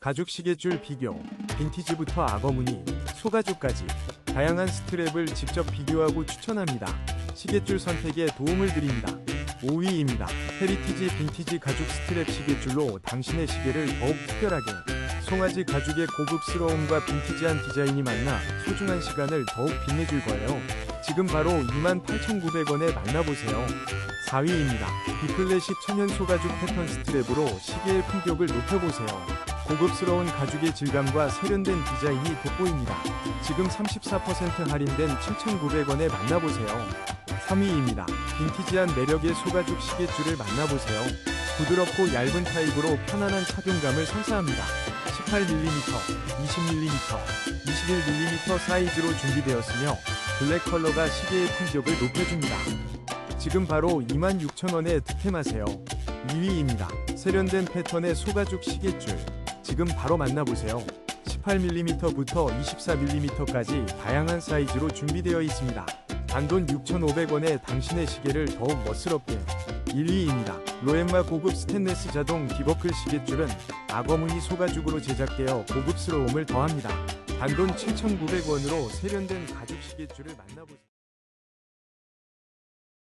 가죽 시계줄 비교, 빈티지부터 악어무늬, 소가죽까지 다양한 스트랩을 직접 비교하고 추천합니다. 시계줄 선택에 도움을 드립니다. 5위입니다. 헤리티지 빈티지 가죽 스트랩 시계줄로 당신의 시계를 더욱 특별하게 송아지 가죽의 고급스러움과 빈티지한 디자인이 만나 소중한 시간을 더욱 빛내줄 거예요. 지금 바로 28,900원에 만나보세요. 4위입니다. 비클래식 천연 소가죽 패턴 스트랩으로 시계의 품격을 높여보세요. 고급스러운 가죽의 질감과 세련된 디자인이 돋보입니다. 지금 34% 할인된 7,900원에 만나보세요. 3위입니다. 빈티지한 매력의 소가죽 시계줄을 만나보세요. 부드럽고 얇은 타입으로 편안한 착용감을 선사합니다. 18mm, 20mm, 21mm 사이즈로 준비되었으며 블랙 컬러가 시계의 품격을 높여줍니다. 지금 바로 26,000원에 득템하세요. 2위입니다. 세련된 패턴의 소가죽 시계줄. 지금 바로 만나보세요. 18mm부터 24mm까지 다양한 사이즈로 준비되어 있습니다. 단돈 6,500원에 당신의 시계를 더욱 멋스럽게 1위입니다. 로엠마 고급 스테인레스 자동 디버클 시계줄은 악어무늬 소가죽으로 제작되어 고급스러움을 더합니다. 단돈 7,900원으로 세련된 가죽 시계줄을 만나보세요.